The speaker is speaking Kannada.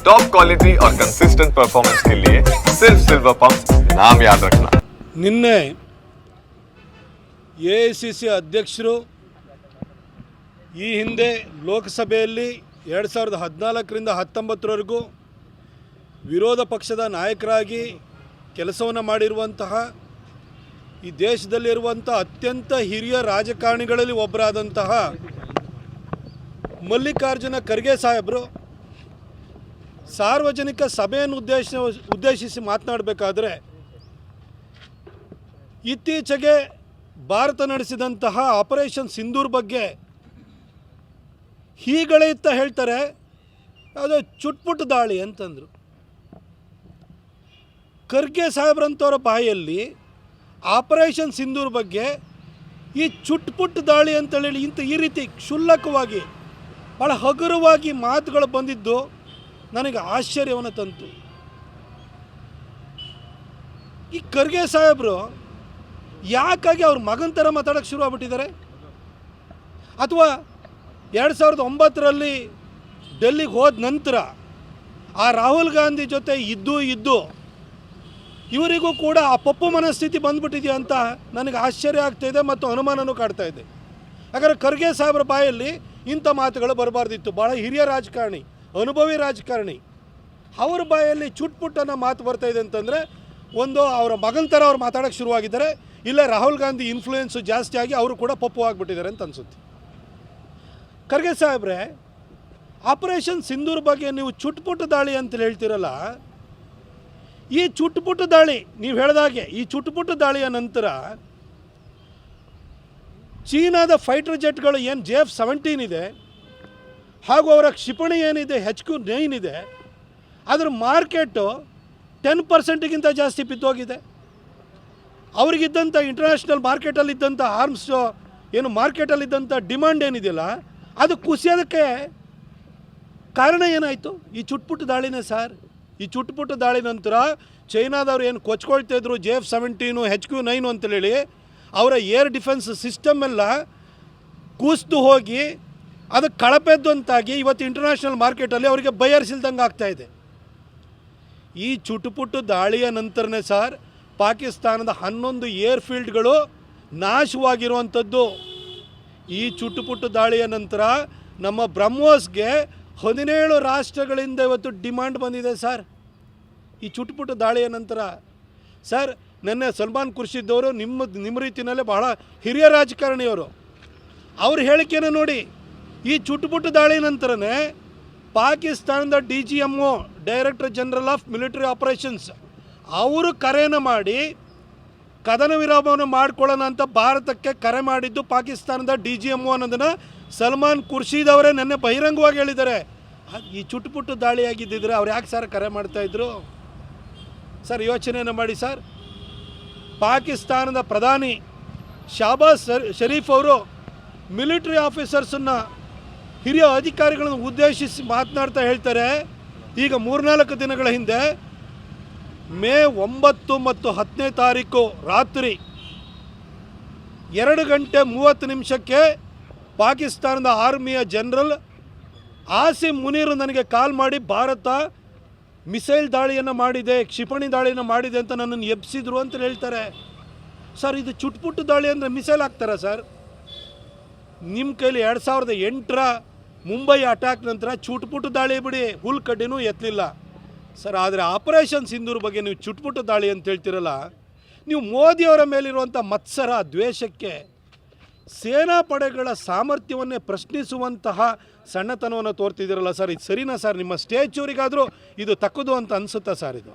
टॉप क्वालिटी और कंसिस्टेंट परफॉर्मेंस के लिए सिर्फ सिल्वर पंप नाम याद रखना ನಿನ್ನೆ ಎ ಐ ಸಿ ಸಿ ಅಧ್ಯಕ್ಷರು ಈ ಹಿಂದೆ ಲೋಕಸಭೆಯಲ್ಲಿ ಎರಡು ಸಾವಿರದ ಹದಿನಾಲ್ಕರಿಂದ ಹತ್ತೊಂಬತ್ತರವರೆಗೂ ವಿರೋಧ ಪಕ್ಷದ ನಾಯಕರಾಗಿ ಕೆಲಸವನ್ನು ಮಾಡಿರುವಂತಹ ಈ ದೇಶದಲ್ಲಿರುವಂಥ ಅತ್ಯಂತ ಹಿರಿಯ ರಾಜಕಾರಣಿಗಳಲ್ಲಿ ಒಬ್ಬರಾದಂತಹ ಮಲ್ಲಿಕಾರ್ಜುನ ಖರ್ಗೆ ಸಾಹೇಬರು ಸಾರ್ವಜನಿಕ ಸಭೆಯನ್ನು ಉದ್ದೇಶ ಉದ್ದೇಶಿಸಿ ಮಾತನಾಡಬೇಕಾದ್ರೆ ಇತ್ತೀಚೆಗೆ ಭಾರತ ನಡೆಸಿದಂತಹ ಆಪರೇಷನ್ ಸಿಂಧೂರ್ ಬಗ್ಗೆ ಹೀಗಳೆಯುತ್ತಾ ಹೇಳ್ತಾರೆ ಅದು ಚುಟ್ಪುಟ್ ದಾಳಿ ಅಂತಂದರು. ಖರ್ಗೆ ಸಾಹೇಬ್ರಂಥವರ ಬಾಯಲ್ಲಿ ಆಪರೇಷನ್ ಸಿಂಧೂರ್ ಬಗ್ಗೆ ಈ ಚುಟ್ಪುಟ್ ದಾಳಿ ಅಂತೇಳಿ ಇಂಥ ಈ ರೀತಿ ಕ್ಷುಲ್ಲಕವಾಗಿ ಭಾಳ ಹಗುರವಾಗಿ ಮಾತುಗಳು ಬಂದಿದ್ದು ನನಗೆ ಆಶ್ಚರ್ಯವನ್ನು ತಂತು. ಈ ಖರ್ಗೆ ಸಾಹೇಬರು ಯಾಕಾಗಿ ಅವ್ರ ಮಗನ ಥರ ಮಾತಾಡೋಕ್ಕೆ ಶುರು ಆಗ್ಬಿಟ್ಟಿದ್ದಾರೆ? ಅಥವಾ ಎರಡು ಸಾವಿರದ ಒಂಬತ್ತರಲ್ಲಿ ಡೆಲ್ಲಿಗೆ ಹೋದ ನಂತರ ಆ ರಾಹುಲ್ ಗಾಂಧಿ ಜೊತೆ ಇದ್ದು ಇದ್ದು ಇವರಿಗೂ ಕೂಡ ಆ ಪಪ್ಪು ಮನಸ್ಥಿತಿ ಬಂದ್ಬಿಟ್ಟಿದೆಯಾ ಅಂತ ನನಗೆ ಆಶ್ಚರ್ಯ ಆಗ್ತಾಯಿದೆ ಮತ್ತು ಅನುಮಾನನೂ ಕಾಡ್ತಾ ಇದೆ. ಯಾಕಂದರೆ ಖರ್ಗೆ ಸಾಹೇಬ್ರ ಬಾಯಲ್ಲಿ ಇಂಥ ಮಾತುಗಳು ಬರಬಾರ್ದಿತ್ತು. ಭಾಳ ಹಿರಿಯ ರಾಜಕಾರಣಿ. ಅನುಭವಿ ರಾಜಕಾರಣಿ, ಅವ್ರ ಬಾಯಲ್ಲಿ ಚುಟ್ಪುಟ್ಟನ್ನು ಮಾತು ಬರ್ತಾ ಇದೆ ಅಂತಂದರೆ, ಒಂದು ಅವರ ಮಗನ ಥರ ಅವ್ರು ಮಾತಾಡೋಕ್ಕೆ ಶುರುವಾಗಿದ್ದಾರೆ. ಇಲ್ಲ ರಾಹುಲ್ ಗಾಂಧಿ ಇನ್ಫ್ಲೂಯೆನ್ಸು ಜಾಸ್ತಿ ಆಗಿ ಅವರು ಕೂಡ ಪಪ್ಪು ಆಗಿಬಿಟ್ಟಿದ್ದಾರೆ ಅಂತ ಅನಿಸುತ್ತೆ. ಖರ್ಗೆ ಸಾಹೇಬ್ರೆ ಆಪರೇಷನ್ ಸಿಂಧೂರ್ ಬಗ್ಗೆ ನೀವು ಚುಟ್ಪುಟ್ಟ ದಾಳಿ ಅಂತ ಹೇಳ್ತಿರಲ್ಲ, ಈ ಚುಟ್ಪುಟ್ಟ ದಾಳಿ, ನೀವು ಹೇಳ್ದಾಗೆ ಈ ಚುಟ್ಪುಟ್ಟ ದಾಳಿಯ ನಂತರ ಚೀನಾದ ಫೈಟರ್ ಜೆಟ್ಗಳು ಏನು ಜೆ ಎಫ್ ಸೆವೆಂಟೀನ್ ಇದೆ ಹಾಗೂ ಅವರ ಕ್ಷಿಪಣಿ ಏನಿದೆ ಹೆಚ್ ಕ್ಯೂ ಇದೆ ಅದರ ಮಾರ್ಕೆಟು ಟೆನ್ ಪರ್ಸೆಂಟ್ಗಿಂತ ಜಾಸ್ತಿ ಬಿದ್ದೋಗಿದೆ ಅವ್ರಿಗಿದ್ದಂಥ ಇಂಟರ್ನ್ಯಾಷನಲ್ ಮಾರ್ಕೆಟಲ್ಲಿದ್ದಂಥ ಆರ್ಮ್ಸ್ ಏನು ಮಾರ್ಕೆಟಲ್ಲಿದ್ದಂಥ ಡಿಮ್ಯಾಂಡ್ ಏನಿದೆಯಲ್ಲ, ಅದು ಕುಸಿಯೋದಕ್ಕೆ ಕಾರಣ ಏನಾಯಿತು? ಈ ಚುಟ್ಪುಟ್ಟು ದಾಳಿನೇ ಸರ್. ಈ ಚುಟ್ಪುಟ್ಟು ದಾಳಿ ನಂತರ ಚೈನಾದವ್ರು ಏನು ಕೊಚ್ಕೊಳ್ತಾ ಇದ್ರು, J F seventeen H Q nine ಅಂತೇಳಿ, ಅವರ ಏರ್ ಡಿಫೆನ್ಸ್ ಸಿಸ್ಟಮ್ ಎಲ್ಲ ಕೂಸ್ದು ಹೋಗಿ ಅದಕ್ಕೆ ಕಳಪೆದ್ದಂತಾಗಿ ಇವತ್ತು ಇಂಟರ್ನ್ಯಾಷನಲ್ ಮಾರ್ಕೆಟಲ್ಲಿ ಅವರಿಗೆ ಬಯರ್ಸಿಲ್ದಂಗೆ ಆಗ್ತಾ ಇದೆ. ಈ ಚುಟುಪುಟ್ಟು ದಾಳಿಯ ನಂತರನೇ ಸರ್, ಪಾಕಿಸ್ತಾನದ ಹನ್ನೊಂದು ಏರ್ ಫೀಲ್ಡ್ಗಳು ನಾಶವಾಗಿರುವಂಥದ್ದು. ಈ ಚುಟುಪುಟ್ಟು ದಾಳಿಯ ನಂತರ ನಮ್ಮ ಬ್ರಹ್ಮೋಸ್ಗೆ ಹದಿನೇಳು ರಾಷ್ಟ್ರಗಳಿಂದ ಇವತ್ತು ಡಿಮಾಂಡ್ ಬಂದಿದೆ ಸರ್. ಈ ಚುಟುಪುಟ್ಟು ದಾಳಿಯ ನಂತರ ಸರ್, ನೆನ್ನೆ ಸಲ್ಮಾನ್ ಖುರ್ಷಿದ್ದವರು ನಿಮ್ಮ ನಿಮ್ಮ ರೀತಿಯಲ್ಲೇ ಬಹಳ ಹಿರಿಯ ರಾಜಕಾರಣಿಯವರು. ಅವ್ರ ಹೇಳಿಕೆಯನ್ನು ನೋಡಿ. ಈ ಚುಟುಪುಟ್ಟು ದಾಳಿ ನಂತರನೇ ಪಾಕಿಸ್ತಾನದ D G M O director general of military operations ಅವರು ಕರೆಯನ್ನು ಮಾಡಿ ಕದನ ವಿರಾಮವನ್ನು ಮಾಡಿಕೊಳ್ಳೋಣ ಅಂತ ಭಾರತಕ್ಕೆ ಕರೆ ಮಾಡಿದ್ದು ಪಾಕಿಸ್ತಾನದ ಡಿ ಜಿ ಎಂ ಒ ಅನ್ನೋದನ್ನು ಸಲ್ಮಾನ್ ಖುರ್ಷೀದ್ ಅವರೇ ನೆನ್ನೆ ಬಹಿರಂಗವಾಗಿ ಹೇಳಿದ್ದಾರೆ. ಈ ಚುಟುಪುಟ್ಟು ದಾಳಿ ಆಗಿದ್ದಿದ್ರೆ ಅವ್ರು ಯಾಕೆ ಸರ್ ಕರೆ ಮಾಡ್ತಾಯಿದ್ರು ಸರ್, ಯೋಚನೆಯನ್ನು ಮಾಡಿ ಸರ್. ಪಾಕಿಸ್ತಾನದ ಪ್ರಧಾನಿ ಶಾಬಾಜ್ ಶರೀಫ್ ಅವರು ಮಿಲಿಟರಿ ಆಫೀಸರ್ಸನ್ನು ಹಿರಿಯ ಅಧಿಕಾರಿಗಳನ್ನು ಉದ್ದೇಶಿಸಿ ಮಾತನಾಡ್ತಾ ಹೇಳ್ತಾರೆ. ಈಗ ಮೂರ್ನಾಲ್ಕು ದಿನಗಳ ಹಿಂದೆ ಮೇ ಒಂಬತ್ತು ಮತ್ತು ಹತ್ತನೇ ತಾರೀಕು ರಾತ್ರಿ ಎರಡು ಗಂಟೆ ಮೂವತ್ತು ನಿಮಿಷಕ್ಕೆ ಪಾಕಿಸ್ತಾನದ ಆರ್ಮಿಯ ಜನರಲ್ ಆಸಿಮ್ ಮುನೀರ್ ನನಗೆ ಕಾಲ್ ಮಾಡಿ, ಭಾರತ ಮಿಸೈಲ್ ದಾಳಿಯನ್ನು ಮಾಡಿದೆ, ಕ್ಷಿಪಣಿ ದಾಳಿಯನ್ನು ಮಾಡಿದೆ ಅಂತ ನನ್ನನ್ನು ಎಬ್ಸಿದ್ರು ಅಂತ ಹೇಳ್ತಾರೆ. ಸರ್, ಇದು ಚುಟ್ಪುಟ್ಟು ದಾಳಿ ಅಂದರೆ ಮಿಸೈಲ್ ಹಾಕ್ತಾರಾ ಸರ್? ನಿಮ್ಮ ಕೈಲಿ ಎರಡು ಸಾವಿರದ ಎಂಟರ ಮುಂಬೈ ಅಟ್ಯಾಕ್ ನಂತರ ಚುಟ್ಪುಟ್ಟು ದಾಳಿ ಬಿಡಿ, ಹುಲ್ ಕಡ್ಡಿನೂ ಎತ್ತಲಿಲ್ಲ. ಸರ್, ಆದರೆ ಆಪರೇಷನ್ ಸಿಂಧೂರ್ ಬಗ್ಗೆ ನೀವು ಚುಟ್ಪುಟ್ಟು ದಾಳಿ ಅಂತ ಹೇಳ್ತಿರಲ್ಲ, ನೀವು ಮೋದಿಯವರ ಮೇಲಿರುವಂಥ ಮತ್ಸರ, ದ್ವೇಷಕ್ಕೆ ಸೇನಾ ಪಡೆಗಳ ಸಾಮರ್ಥ್ಯವನ್ನೇ ಪ್ರಶ್ನಿಸುವಂತಹ ಸಣ್ಣತನವನ್ನು ತೋರ್ತಿದ್ದೀರಲ್ಲ ಸರ್, ಇದು ಸರಿನಾ ಸರ್? ನಿಮ್ಮ ಸ್ಟೇಚೂರಿಗಾದರೂ ಇದು ತಕ್ಕದು ಅಂತ ಅನಿಸುತ್ತಾ ಸರ್ ಇದು?